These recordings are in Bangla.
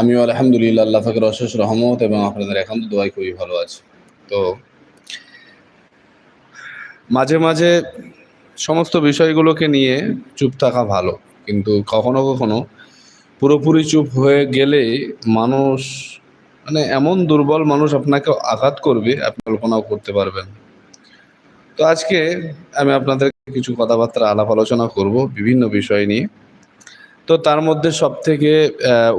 আমিও আলহামদুলিল্লাহ আল্লাহ ফাকের অশেষ রহমত এবং আপনাদের এখন তো দোয়াই খুবই ভালো আছে। তো মাঝে মাঝে সমস্ত বিষয়গুলোকে নিয়ে চুপ থাকা ভালো, কিন্তু কখনো কখনো পুরোপুরি চুপ হয়ে গেলে মানুষ মানে এমন দুর্বল মানুষ আপনাকে আঘাত করবে, আপনি কল্পনাও করতে পারবেন। তো আজকে আমি আপনাদের কিছু কথাবার্তা আলাপ আলোচনা করব বিভিন্ন বিষয় নিয়ে। তো তার মধ্যে সব থেকে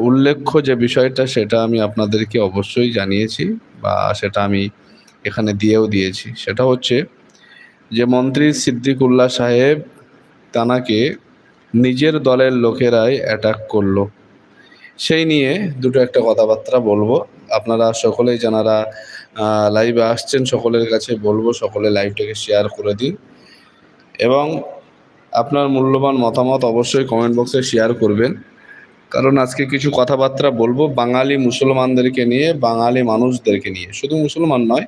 উল্লেখ্য যে বিষয়টা, সেটা আমি আপনাদেরকে অবশ্যই জানিয়েছি বা সেটা আমি এখানে দিয়েও দিয়েছি। সেটা হচ্ছে যে মন্ত্রী সিদ্দিকুল্লাহ সাহেব তানাকে নিজের দলের লোকেরাই অ্যাটাক করল। সেই নিয়ে দুটো একটা কথাবার্তা বলব। আপনারা সকলেই যারা লাইভে আসছেন, সকলের কাছে বলব, সকলে লাইভটাকে শেয়ার করে দিন। এবং আপনার মূল্যবান মতামত অবশ্যই কমেন্ট বক্সে শেয়ার করবেন। কারণ আজকে কিছু কথাবার্তা বলব বাঙালি মুসলমানদেরকে নিয়ে, বাঙালি মানুষদেরকে নিয়ে। শুধু মুসলমান নয়,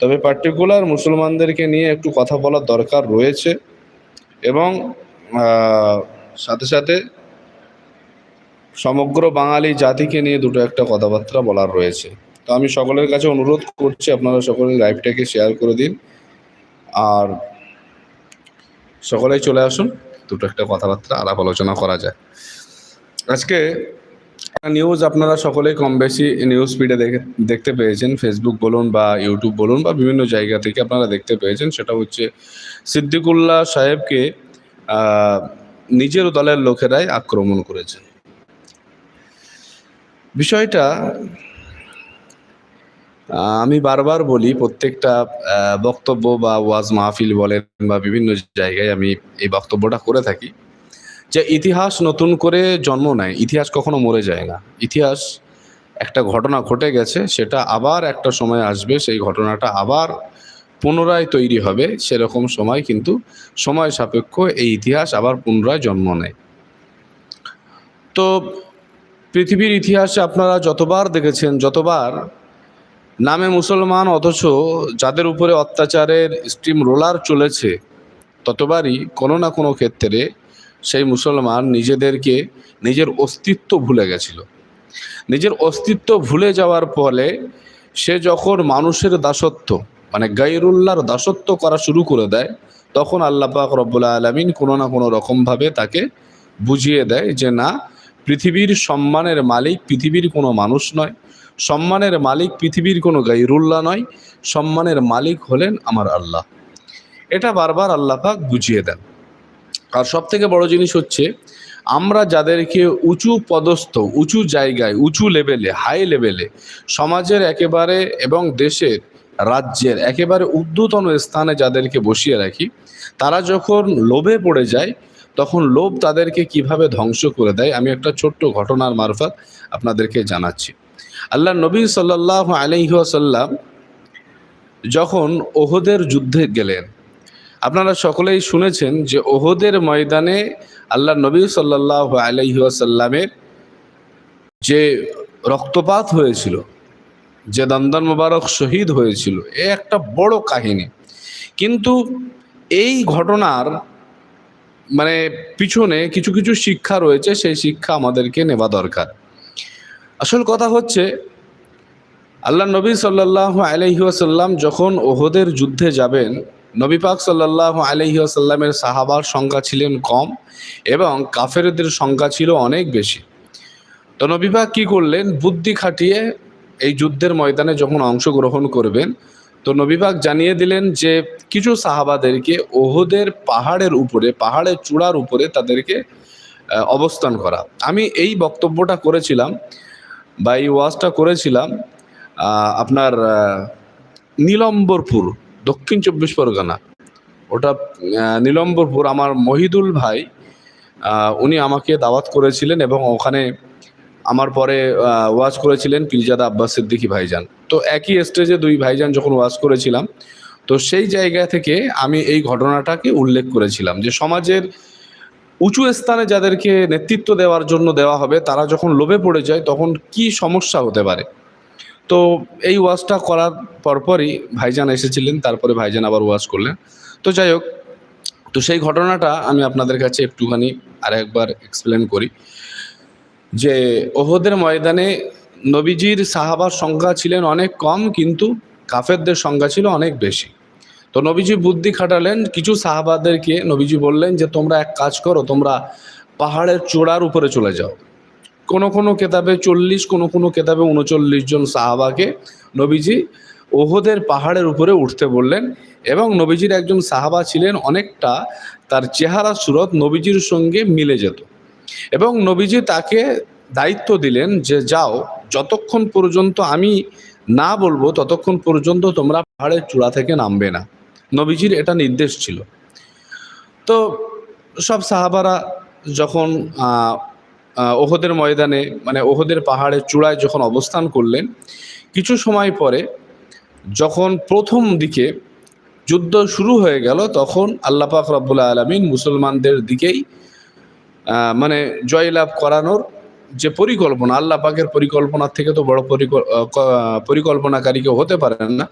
তবে পার্টিকুলার মুসলমানদেরকে নিয়ে একটু কথা বলার দরকার রয়েছে। এবং সাথে সাথে সমগ্র বাঙালি জাতিকে নিয়ে দুটো একটা কথাবার্তা বলার রয়েছে। তো আমি সকলের কাছে অনুরোধ করছি, আপনারা সকলে লাইভটাকে শেয়ার করে দিন। আর সকলেই চলে আসুন, দুটো একটা কথাবার্তা, আলাপ আলোচনা করা যায়। আজকে নিউজ আপনারা সকলেই কম বেশি নিউজ ফিডে দেখে দেখতে পেয়েছেন ফেসবুক বলুন বা ইউটিউব বলুন বা বিভিন্ন জায়গা থেকে আপনারা দেখতে পেয়েছেন, সেটা হচ্ছে সিদ্দিকুল্লাহ সাহেবকে নিজের দলের লোকেরাই আক্রমণ করেছেন বিষয়টা আমি বারবার বলি, প্রত্যেকটা বক্তব্য বা ওয়াজ মাহফিল বলেন বা বিভিন্ন জায়গায় আমি এই বক্তব্যটা করে থাকি যে ইতিহাস নতুন করে জন্ম নেয়, ইতিহাস কখনো মরে যায় না। ইতিহাস একটা ঘটনা ঘটে গেছে, সেটা আবার একটা সময় আসবে, সেই ঘটনাটা আবার পুনরায় তৈরি হবে, সেরকম সময় কিন্তু সময় সাপেক্ষ এই ইতিহাস আবার পুনরায় জন্ম নেয়। তো পৃথিবীর ইতিহাসে আপনারা যতবার দেখেছেন, যতবার নামে মুসলমান, অথচ যাদের উপরে অত্যাচারের স্টিম রোলার চলেছে, ততবারই কোনো না কোনো ক্ষেত্রে সেই মুসলমান নিজেদেরকে নিজের অস্তিত্ব ভুলে গেছিল। নিজের অস্তিত্ব ভুলে যাওয়ার ফলে সে যখন মানুষের দাসত্ব মানে গাইরুল্লাহর দাসত্ব করা শুরু করে দেয়, তখন আল্লাহ পাক রব্বুল্লা আলমিন কোনো না কোনো রকমভাবে তাকে বুঝিয়ে দেয় যে, না, পৃথিবীর সম্মানের মালিক পৃথিবীর কোনো মানুষ নয়। সম্মানের মালিক পৃথিবীর কোনো গাইরুল্লাহ নয়, সম্মানের মালিক হলেন আমার আল্লাহ। এটা বারবার আল্লাহ পাক বুঝিয়ে দেন। আর সব থেকে বড় জিনিস হচ্ছে, আমরা যাদেরকে উঁচু পদস্থ, উঁচু জায়গায়, উঁচু লেভেলে, হাই লেভেলে, সমাজের একেবারে এবং দেশের রাজ্যের একেবারে ঊর্ধ্বতন স্থানে যাদেরকে বসিয়ে রাখি, তারা যখন লোভে পড়ে যায়, তখন লোভ তাদেরকে কীভাবে ধ্বংস করে দেয়, আমি একটা ছোট্ট ঘটনার মারফত আপনাদেরকে জানাচ্ছি। আল্লাহ নবী সাল্লাহ আলহিহাসাল্লাম যখন ওহদের যুদ্ধে গেলেন, আপনারা সকলেই শুনেছেন যে ওহদের ময়দানে আল্লাহ নবী সাল্লাহ আলহিহাসাল্লামের যে রক্তপাত হয়েছিল, যে দন্দন মুবারক শহীদ হয়েছিল, এ একটা বড় কাহিনী। কিন্তু এই ঘটনার মানে পিছনে কিছু কিছু শিক্ষা রয়েছে, সেই শিক্ষা আমাদেরকে নেওয়া দরকার। আসল কথা হচ্ছে, আল্লাহ নবী সাল্লাহ আলহিউসাল্লাম যখন ওহদের যুদ্ধে যাবেন, নবী পাক সাল্লাহ আলহিউসাল্লামের সাহাবার সংখ্যা ছিলেন কম এবং কাফেরদের সংখ্যা ছিল অনেক বেশি। তো নবী পাক কী করলেন? বুদ্ধি খাটিয়ে এই যুদ্ধের ময়দানে যখন অংশগ্রহণ করবেন, তো নবীবাগ জানিয়ে দিলেন যে, কিছু সাহাবাদেরকে ওহদের পাহাড়ের উপরে, পাহাড়ের চূড়ার উপরে তাদেরকে অবস্থান করা। আমি এই বক্তব্যটা করেছিলাম বা এই ওয়াজটা করেছিলাম আপনার নীলম্বরপুর, দক্ষিণ চব্বিশ পরগনা। ওটা নীলম্বরপুর আমার মহিদুল ভাই উনি আমাকে দাওয়াত করেছিলেন এবং ওখানে আমার পরে ওয়াজ করেছিলেন পিরজাদা আব্বাস সিদ্দিকি ভাইজান। তো একই স্টেজে দুই ভাইজান যখন ওয়াজ করেছিলাম, তো সেই জায়গা থেকে আমি এই ঘটনাটাকে উল্লেখ করেছিলাম যে সমাজের উঁচু স্থানে যাদেরকে নেতৃত্ব দেওয়ার জন্য দেওয়া হবে, তারা যখন লোভে পড়ে যায়, তখন কি সমস্যা হতে পারে? তো এই ওয়াজটা করার পরপরই ভাইজান এসেছিলেন, তারপরে ভাইজান আবার ওয়াজ করলেন। তো যাই হোক, তো সেই ঘটনাটা আমি আপনাদের কাছে একটুখানি আর একবার এক্সপ্লেন করি। যে ওহদের ময়দানে নবীজির সাহাবার সংখ্যা ছিলেন অনেক কম, কিন্তু কাফেরদের সংখ্যা ছিল অনেক বেশি। তো নবীজি বুদ্ধি খাটালেন, কিছু সাহাবাদেরকে নবীজি বললেন যে, তোমরা এক কাজ করো, তোমরা পাহাড়ের চূড়ার উপরে চলে যাও। কোনো কোনো কেতাবে চল্লিশ, কোনো কোনো কেতাবে উনচল্লিশ জন সাহাবাকে নবীজি ওহদের পাহাড়ের উপরে উঠতে বললেন এবং নবীজির একজন সাহাবা ছিলেন, অনেকটা তার চেহারা, সুরত নবীজির সঙ্গে মিলে যেত। এবং নবীজি তাকে দায়িত্ব দিলেন যে, যাও, যতক্ষণ পর্যন্ত আমি না বলব, ততক্ষণ পর্যন্ত তোমরা পাহাড়ের চূড়া থেকে নামবে না। নবীজির এটা নির্দেশ ছিল। তো সব সাহাবারা যখন ওহদের ময়দানে মানে ওহদের পাহাড়ের চূড়ায় যখন অবস্থান করলেন, কিছু সময় পরে যখন প্রথম দিকে যুদ্ধ শুরু হয়ে গেল, তখন আল্লাহ পাক রব্বুল্লাহ আলমিন মুসলমানদের দিকেই মানে জয়লাভ করানোর যে পরিকল্পনা, আল্লাহ পাকের পরিকল্পনার থেকে তো বড় পরিকল- পরিকল্পনাকারী কেউ হতে পারেন না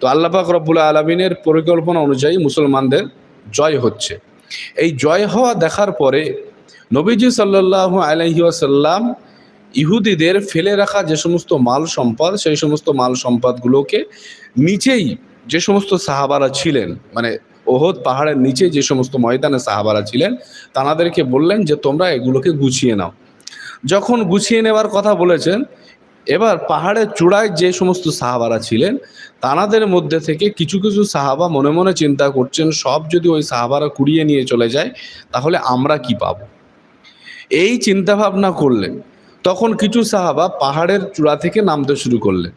তো আল্লাহ পাক রব্বুল আলমিনের পরিকল্পনা অনুযায়ী মুসলমানদের জয় হচ্ছে। এই জয় হওয়া দেখার পরে নবীজি সাল্লাহ আলহি আসাল্লাম ইহুদিদের ফেলে রাখা যে সমস্ত মাল সম্পদ, সেই সমস্ত মাল সম্পদগুলোকে নিচেই যে সমস্ত সাহাবারা ছিলেন মানে ওহদ পাহাড়ের নিচে যে সমস্ত ময়দানে সাহাবারা ছিলেন, তানাদেরকে বললেন যে তোমরা এগুলোকে গুছিয়ে নাও। যখন গুছিয়ে নেওয়ার কথা বলেছেন এবার পাহাড়ের চূড়ায় যে সমস্ত সাহাবারা ছিলেন, তানাদের মধ্যে থেকে কিছু কিছু সাহাবা মনে মনে চিন্তা করছেন, সব যদি ওই সাহাবারা কুড়িয়ে নিয়ে চলে যায়, তাহলে আমরা কি পাব? এই চিন্তা ভাবনা করলেন। তখন কিছু সাহাবা পাহাড়ের চূড়া থেকে নামতে শুরু করলেন।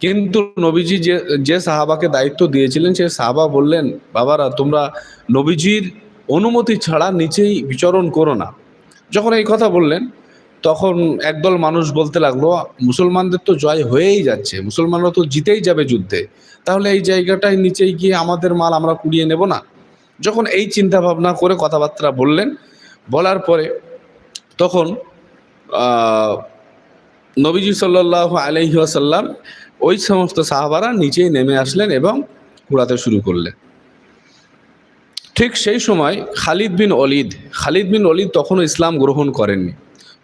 কিন্তু নবীজি যে যে সাহাবাকে দায়িত্ব দিয়েছিলেন সে সাহাবা বললেন, বাবারা, তোমরা নবীজির অনুমতি ছাড়া নিচেই বিচরণ করো না। যখন এই কথা বললেন তখন একদল মানুষ বলতে লাগল, মুসলমানদের তো জয় হয়েই যাচ্ছে, মুসলমানরা তো জিতেই যাবে যুদ্ধে। তাহলে এই জায়গাটায় নিচেই গিয়ে আমাদের মাল আমরা কুড়িয়ে নেব না? যখন এই চিন্তা ভাবনা করে কথাবার্তা বললেন, বলার পরে তখন নবীজি সাল্লাহ আলহি আসাল্লাম ওই সমস্ত সাহাবারা নিচেই নেমে আসলেন এবং কুড়াতে শুরু করলেন। ঠিক সেই সময় খালিদ বিন অলিদ, খালিদ বিন অলিদ তখনও ইসলাম গ্রহণ করেননি।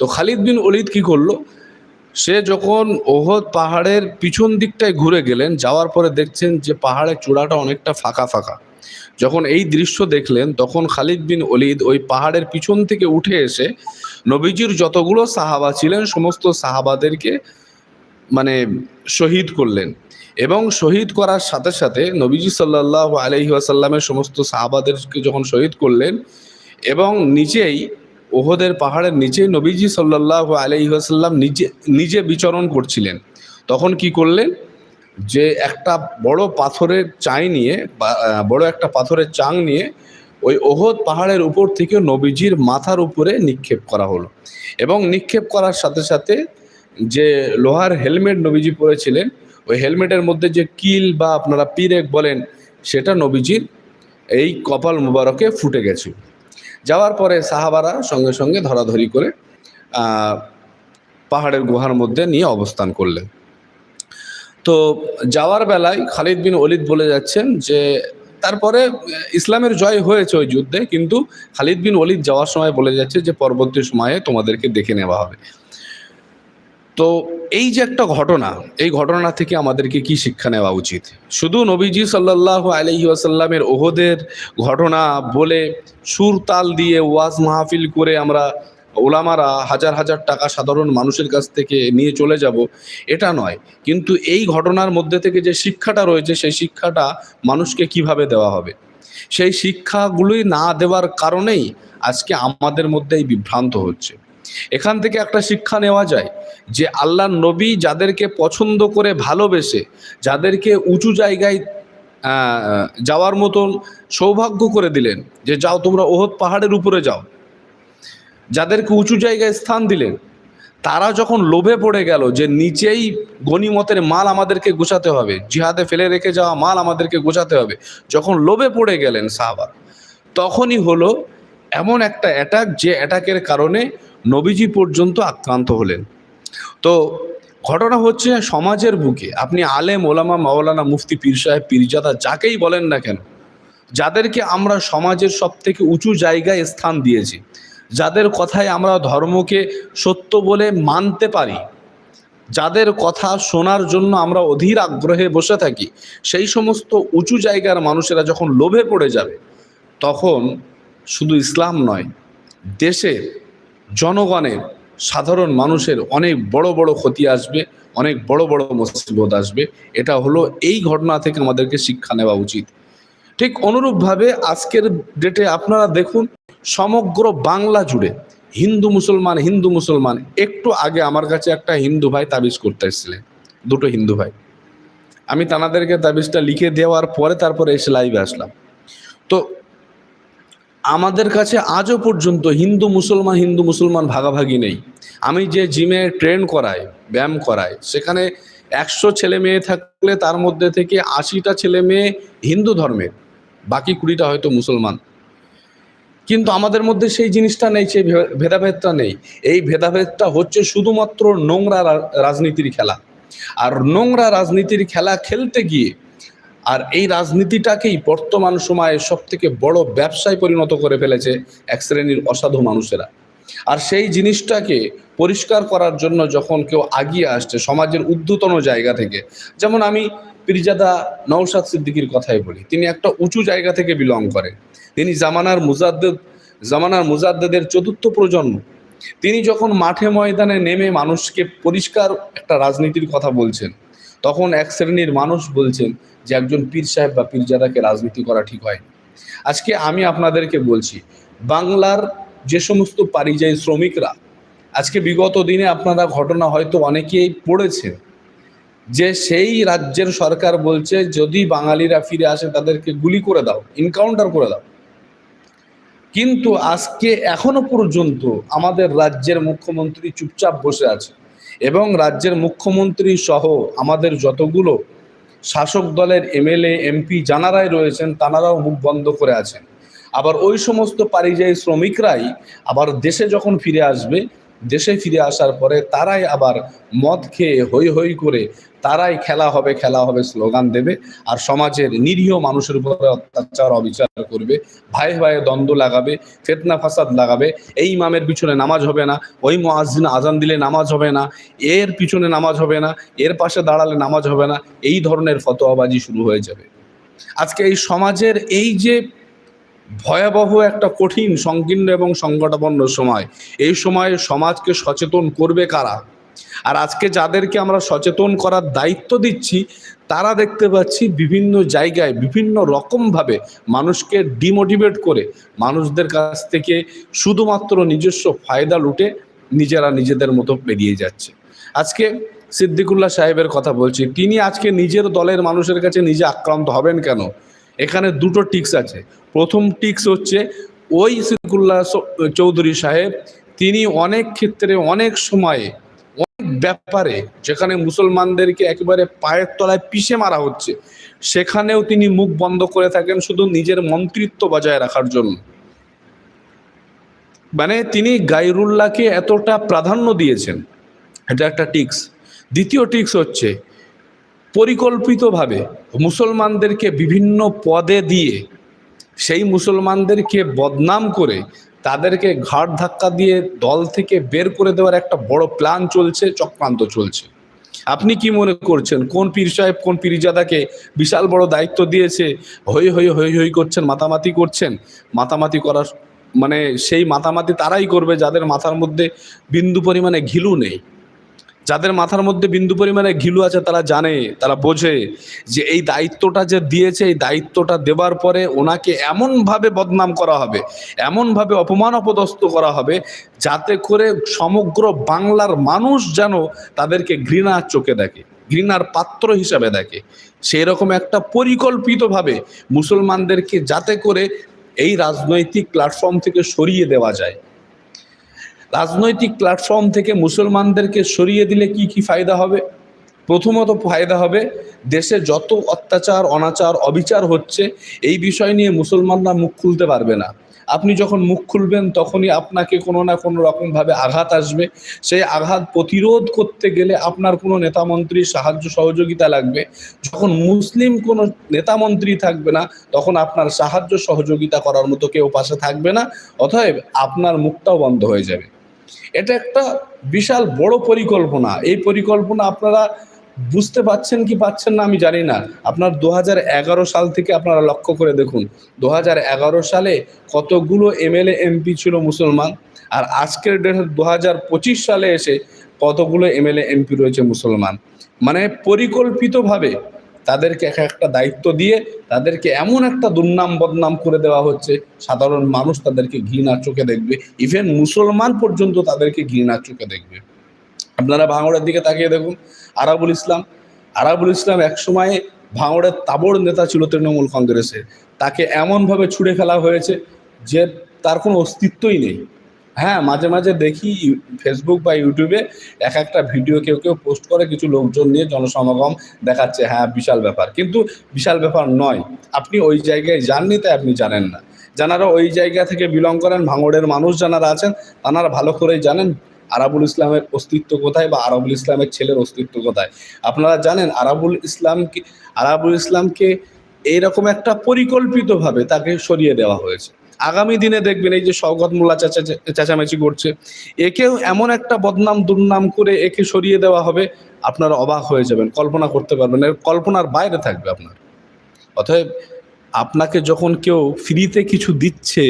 তো খালিদ বিন অলিদ কি করল? সে যখন ওহদ পাহাড়ের পিছন দিকটায় ঘুরে গেলেন, যাওয়ার পরে দেখছেন যে পাহাড়ের চূড়াটা অনেকটা ফাঁকা ফাঁকা। যখন এই দৃশ্য দেখলেন, তখন খালিদ বিন অলিদ ওই পাহাড়ের পিছন থেকে উঠে এসে নবীজির যতগুলো সাহাবা ছিলেন, সমস্ত সাহাবাদেরকে মানে শহীদ করলেন। এবং শহীদ করার সাথে সাথে নবীজি সাল্লাহ আলহি আসাল্লামের সমস্ত সাহাবাদেরকে যখন শহীদ করলেন, এবং নিচেই ওহদের পাহাড়ের নিচে নবীজি সাল্লাহ আলহি আসাল্লাম নিজে নিজে বিচরণ করছিলেন। তখন কি করলেন? যে একটা বড় পাথরের চাই নিয়ে বড় একটা পাথরের চাং নিয়ে ওই ওহদ পাহাড়ের উপর থেকে নবীজির মাথার উপরে নিক্ষেপ করা হলো। এবং নিক্ষেপ করার সাথে সাথে যে লোহার হেলমেট নবীজি পরেছিলেন, ওই হেলমেটের মধ্যে যে কিল বা আপনারা পিরেক বলেন, সেটা নবীজির এই কপাল মুবারকে ফুটে গেছে। যাওয়ার পরে সাহাবারা সঙ্গে সঙ্গে ধরাধরি করে পাহাড়ের গুহার মধ্যে নিয়ে অবস্থান করলেন। তো যাওয়ার বেলায় খালিদ বিন অলিদ বলে যাচ্ছেন যে, তারপরে ইসলামের জয় হয়েছে ওই যুদ্ধে, কিন্তু খালিদ বিন অলিদ যাওয়ার সময় বলে যাচ্ছে যে, পরবর্তী সময়ে তোমাদেরকে দেখে নেওয়া হবে। তো এই যে একটা ঘটনা, এই ঘটনা থেকে আমাদেরকে কি শিক্ষা নেওয়া উচিত? শুধু নবীজি সাল্লাহ আলহি আসাল্লামের ওহদের ঘটনা বলে সুর তাল দিয়ে ওয়াজ মাহফিল করে আমরা ওলামারা হাজার হাজার টাকা সাধারণ মানুষের কাছ থেকে নিয়ে চলে যাব, এটা নয়। কিন্তু এই ঘটনার মধ্যে থেকে যে শিক্ষাটা রয়েছে, সেই শিক্ষাটা মানুষকে কীভাবে দেওয়া হবে? সেই শিক্ষাগুলোই না দেওয়ার কারণেই আজকে আমাদের মধ্যে এই বিভ্রান্ত হচ্ছে। এখান থেকে একটা শিক্ষা নেওয়া যায় যে আল্লাহ নবী যাদেরকে পছন্দ করে ভালোবেসে, যাদেরকে উঁচু জায়গায় যাওয়ার মতন সৌভাগ্য করে দিলেন, যে যাও তোমরা ওহদ পাহাড়ের উপরে যাও। যাদেরকে উঁচু জায়গায় স্থান দিলেন, তারা যখন লোভে পড়ে গেল যে নিচেই গনিমতের মাল আমাদেরকে গোছাতে হবে, জিহাদে ফেলে রেখে যাওয়া মাল আমাদেরকে গোছাতে হবে, যখন লোভে পড়ে গেলেন সাহাবা, তখনই হলো এমন একটা অ্যাটাক যে অ্যাটাকের কারণে নবীজি পর্যন্ত আক্রান্ত হলেন। তো ঘটনা হচ্ছে সমাজের বুকে। আপনি আলেম, ওলামা, মাওলানা, মুফতি, পীর সাহেব, পীরজাদা যাকেই বলেন না কেন, যাদেরকে আমরা সমাজের সব থেকে উঁচু জায়গায় স্থান দিয়েছি, যাদের কথায় আমরা ধর্মকে সত্য বলে মানতে পারি, যাদের কথা শোনার জন্য আমরা অধীর আগ্রহে বসে থাকি, সেই সমস্ত উঁচু জায়গার মানুষেরা যখন লোভে পড়ে যাবে, তখন শুধু ইসলাম নয় দেশের জনগণের সাধারণ মানুষের অনেক বড় বড় ক্ষতি আসবে, অনেক বড় বড় মুসিবত আসবে। এটা হলো এই ঘটনা থেকে আমাদেরকে শিক্ষা নেওয়া উচিত। ঠিক অনুরূপভাবে আজকের ডেটে আপনারা দেখুন, সমগ্র বাংলা জুড়ে হিন্দু মুসলমান হিন্দু মুসলমান একটু আগে আমার কাছে একটা হিন্দু ভাই তাবিজ করতে এসেছিলেন, দুটো হিন্দু ভাই। আমি তানাদেরকে তাবিজটা লিখে দেওয়ার পরে তারপরে এসে লাইভে আসলাম। তো আমাদের কাছে আজও পর্যন্ত হিন্দু মুসলমান হিন্দু মুসলমান ভাগাভাগি নেই। আমি যে জিমে ট্রেন করাই, ব্যায়াম করাই, সেখানে একশো ছেলে মেয়ে থাকলে তার মধ্যে থেকে আশিটা ছেলে মেয়ে হিন্দু ধর্মের, বাকি কুড়িটা হয়তো মুসলমান। কিন্তু আমাদের মধ্যে সেই জিনিসটা নেই, সেই ভেদাভেদটা নেই। এই ভেদাভেদটা হচ্ছে শুধুমাত্র নোংরা রাজনীতির খেলা। আর নোংরা রাজনীতির খেলা খেলতে গিয়ে আর এই রাজনীতিটাকেই বর্তমান সময়ে সব থেকে বড় ব্যবসায় পরিণত করে ফেলেছে এক শ্রেণির অসাধু মানুষেরা। আর সেই জিনিসটাকে পরিষ্কার করার জন্য যখন কেউ আগিয়ে আসছে সমাজের ঊর্ধ্বতন জায়গা থেকে, যেমন আমি পিরজাদা নৌসাদ সিদ্দিকির কথাই বলি, তিনি একটা উঁচু জায়গা থেকে বিলং করেন তিনি জামানার মুজাদ্দেদ, জামানার মুজাদ্দেদের চতুর্থ প্রজন্ম। তিনি যখন মাঠে ময়দানে নেমে মানুষকে পরিষ্কার একটা রাজনীতির কথা বলছেন তখন এক শ্রেণির মানুষ বলছেন যে একজন পীর সাহেব বা পীরজাদাকে রাজনীতি করা ঠিক হয় আজকে আমি আপনাদেরকে বলছি, বাংলার যে সমস্ত পারিযায়ী শ্রমিকরা, আজকে বিগত দিনে আপনারা ঘটনা হয়তো অনেকেই পড়েছেন, যে সেই রাজ্যের সরকার বলছে, যদি বাঙালিরা ফিরে আসে তাদেরকে গুলি করে দাও ইনকাউন্টার করে দাও। কিন্তু আজকে এখনও পর্যন্ত আমাদের রাজ্যের মুখ্যমন্ত্রী চুপচাপ বসে আছে। এবং রাজ্যের মুখ্যমন্ত্রী সহ আমাদের যতগুলো শাসক দলের এমএলএ, এমপি জানারাই রয়েছেন, তানারাও মুখ বন্ধ করে আছেন। আবার ওই সমস্ত পারিযায়ী শ্রমিকরাই আবার দেশে যখন ফিরে আসবে দেশে ফিরে আসার পরে তারাই আবার মদ খেয়ে হই হই করে তারাই খেলা হবে খেলা হবে স্লোগান দেবে আর সমাজের নিরীহ মানুষের উপরে অত্যাচার, অবিচার করবে, ভাই ভাইয়ে দ্বন্দ্ব লাগাবে, ফেতনা, ফাসাদ লাগাবে, এই ইমামের পিছনে নামাজ হবে না, ওই মোয়াজিন আজান দিলে নামাজ হবে না, এর পিছনে নামাজ হবে না, এর পাশে দাঁড়ালে নামাজ হবে না, এই ধরনের ফতোয়াবাজি শুরু হয়ে যাবে। আজকে এই সমাজের এই যে ভয়াবহ একটা কঠিন, সংকীর্ণ এবং সংকটাপন্ন সময়। এই সময়ে সমাজকে সচেতন করবে কারা? আর আজকে যাদেরকে আমরা সচেতন করার দায়িত্ব দিচ্ছি, তারা দেখতে পাচ্ছি বিভিন্ন জায়গায় বিভিন্ন রকমভাবে মানুষকে ডিমোটিভেট করে, মানুষদের কাছ থেকে শুধুমাত্র নিজস্ব ফায়দা লুটে নিজেরা নিজেদের মতো পেরিয়ে যাচ্ছে। আজকে সিদ্দিকুল্লাহ সাহেবের কথা বলছি, তিনি আজকে নিজের দলের মানুষের কাছে নিজে আক্রান্ত হবেন কেন? এখানে দুটো টিক্স আছে। প্রথম টিক্স হচ্ছে ওই সিদ্দিকুল্লাহ চৌধুরী সাহেব, তিনি অনেক ক্ষেত্রে, অনেক সময়ে, অনেক ব্যাপারে যেখানে মুসলমানদেরকে একেবারে পায়ের তলায় পিষে মারা হচ্ছে, সেখানেও তিনি মুখ বন্ধ করে থাকেন শুধু নিজের মন্ত্রিত্ব বজায় রাখার জন্য। মানে তিনি গাইরুল্লাহকে এতটা প্রাধান্য দিয়েছেন। এটা একটা টিক্স। দ্বিতীয় টিক্স হচ্ছে পরিকল্পিতভাবে মুসলমানদেরকে বিভিন্ন পদে দিয়ে সেই মুসলমানদেরকে বদনাম করে তাদেরকে ঘাট ধাক্কা দিয়ে দল থেকে বের করে দেওয়ার একটা বড় প্ল্যান চলছে, চক্রান্ত চলছে। আপনি কি মনে করছেন? কোন পীর সাহেব কোন পীরজাদাকে বিশাল বড় দায়িত্ব দিয়েছে? হই হই হই হই করছেন, মাতামাতি করছেন। মাতামাতি করার মানে সেই মাতামাতি তারাই করবে যাদের মাথার মধ্যে বিন্দু পরিমাণে ঘিলু নেই। যাদের মাথার মধ্যে বিন্দু পরিমাণে ঘিলু আছে, তারা জানে, তারা বোঝে যে এই দায়িত্বটা যে দিয়েছে, এই দায়িত্বটা দেবার পরে ওনাকে এমনভাবে বদনাম করা হবে, এমনভাবে অপমান অপদস্থ করা হবে, যাতে করে সমগ্র বাংলার মানুষ যেন তাদেরকে ঘৃণার চোখে দেখে, ঘৃণার পাত্র হিসাবে দেখে। সেই রকম একটা পরিকল্পিতভাবে মুসলমানদেরকে যাতে করে এই রাজনৈতিক প্ল্যাটফর্ম থেকে সরিয়ে দেওয়া যায়। রাজনৈতিক প্ল্যাটফর্ম থেকে মুসলমানদেরকে সরিয়ে দিলে কি কি ফায়দা হবে? প্রথমত ফায়দা হবে, দেশে যত অত্যাচার, অনাচার, অবিচার হচ্ছে, এই বিষয় নিয়ে মুসলমানরা মুখ খুলতে পারবে না। আপনি যখন মুখ খুলবেন, তখনই আপনাকে কোনো না কোনো রকমভাবে আঘাত আসবে। সেই আঘাত প্রতিরোধ করতে গেলে আপনার কোনো নেতামন্ত্রীর সাহায্য সহযোগিতা লাগবে। যখন মুসলিম কোনো নেতামন্ত্রী থাকবে না, তখন আপনার সাহায্য সহযোগিতা করার মতো কেউ পাশে থাকবে না, অতএব আপনার মুখটাও বন্ধ হয়ে যাবে। এটা একটা বিশাল বড় পরিকল্পনা। এই পরিকল্পনা আপনারা বুঝতে পাচ্ছেন কি পাচ্ছেন না আমি জানি না। আপনার দু হাজার এগারো সাল থেকে আপনারা লক্ষ্য করে দেখুন, দু হাজার এগারো সালে কতগুলো এমএলএ, এমপি ছিল মুসলমান আর আজকের ডেট দু হাজার পঁচিশ সালে এসে কতগুলো এমএলএ, এমপি রয়েছে মুসলমান। মানে পরিকল্পিতভাবে তাদেরকে এক একটা দায়িত্ব দিয়ে তাদেরকে এমন একটা দুর্নাম বদনাম করে দেওয়া হচ্ছে, সাধারণ মানুষ তাদেরকে ঘৃণা চোখে দেখবে। ইভেন মুসলমান পর্যন্ত তাদেরকে ঘৃণা চোখে দেখবে। আপনারা ভাঙড়ের দিকে তাকিয়ে দেখুন, আরাবুল ইসলাম। আরাবুল ইসলাম একসময় ভাঙড়ের তাবড় নেতা ছিল তৃণমূল কংগ্রেসের। তাকে এমনভাবে ছুঁড়ে ফেলা হয়েছে যে তার কোনো অস্তিত্বই নেই। হ্যাঁ মাঝে মাঝে দেখি ফেসবুক বা ইউটিউবে এক একটা ভিডিও কেউ কেউ পোস্ট করে কিছু লোকজন নিয়ে জনসমাগম দেখাচ্ছে। হ্যাঁ বিশাল ব্যাপার। কিন্তু বিশাল ব্যাপার নয়। আপনি ওই জায়গায় যাননি তাই আপনি জানেন না। যারা ওই জায়গা থেকে বিলং করেন, ভাঙড়ের মানুষ যারা আছেন তারা ভালো করেই জানেন আরাবুল ইসলামের অস্তিত্ব কোথায় বা আরাবুল ইসলামের ছেলের অস্তিত্ব কোথায়। আপনারা জানেন আরাবুল ইসলামকে আরাবুল ইসলামকে এইরকম একটা পরিকল্পিতভাবে তাকে সরিয়ে দেওয়া হয়েছে। আগামী দিনে দেখবেন এই যে শওকত মোল্লা চাচা চেঁচামেচি করছে। একেও এমন একটা বদনাম দুর্নাম করে একে সরিয়ে দেওয়া হবে, আপনারা অবাক হয়ে যাবেন, কল্পনা করতে পারবেন এর কল্পনার বাইরে থাকবে আপনার। অতএব আপনাকে যখন কেউ ফ্রিতে কিছু দিচ্ছে